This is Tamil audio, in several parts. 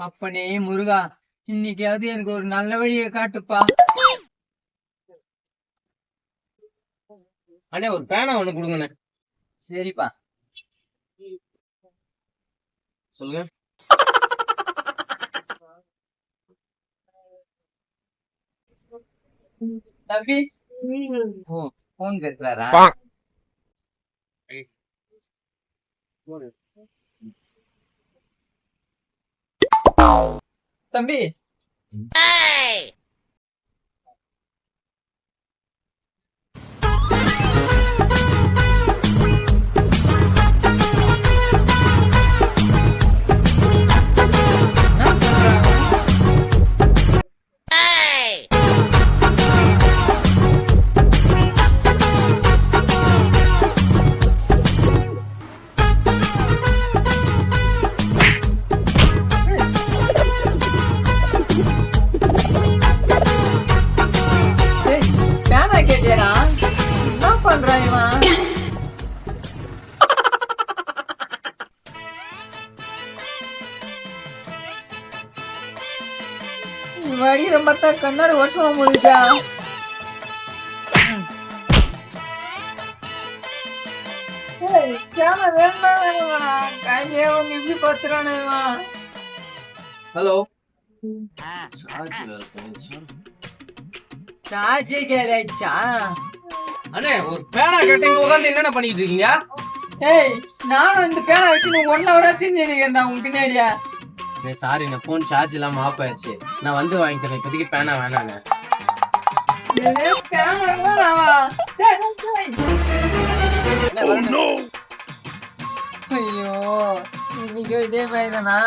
அப்பனே முருகா இன்னைக்காவது எனக்கு ஒரு நல்ல வழியை காட்டுப்பா. அண்ணே ஒரு பேனா ஒண்ணு கொடுங்கண்ணே. சரிப்பா. சொல்லுங்க. தம்பி ஓ போன் கேட்கிறாரா? தம்பி கையே வந்து இப்படி பத்துறானே இவன். ஹலோ சார்ஜே கேடாச்சா அண்ணே ஒரு பேனா கேட்டீங்க உட்காந்து என்னென்ன பண்ணிட்டு இருக்கீங்க? ஏய் நானும் இந்த பேனா வச்சு ஒன் ஹவரா தின்னு நினைக்கிறேன் பின்னாடியா. சாரி நான் போன் சார்ஜ் இல்லாம ஆஃப் ஆயிடுச்சு. நான் வந்து வாங்கிக்கிறேன். இப்போதைக்கு பேனா டேய், டேய். ஐயோ இன்னைக்கு இதே பையனா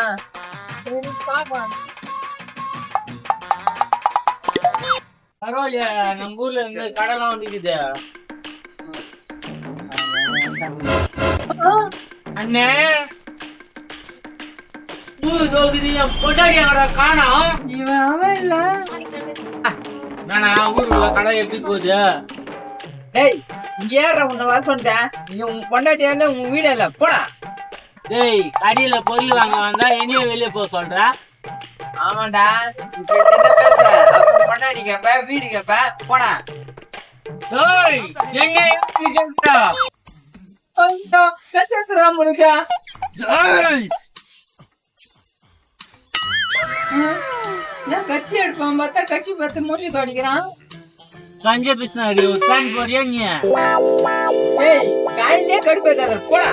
பரவாயில்லையா நம்ம ஊர்ல இருந்து கடலாம் வந்துக்குது. அண்ணே. தோகுது என் பொட்டாடி அவட காணோம். இவன் அவன் இல்ல. நானா ஊருக்குள்ள கடை எப்படி போகுது? டேய் இங்க ஏற உன்னை வர சொல்லிட்டேன். நீ உன் பொண்டாட்டியால உன் வீடு இல்ல? போடா. டேய் கடையில பொருள் வாங்க வந்தா என்னையும் வெளியே போக சொல்ற? அப்புறம் பொண்டாட்டி கேப்ப வீடு கேப்ப. போடா. டேய் எங்க கேக்குற? ஐயோ கத்துறா முழுக்கா டேய் ஏன் கட்சி எடுப்பான் பார்த்தா கட்சி பார்த்து மூட்டி தோடிக்கிறான். கஞ்ச பிசினாரி ஒரு பேன் போறியா நீ? ஏய் காலையிலே கடுப்பேத்தாத போடா.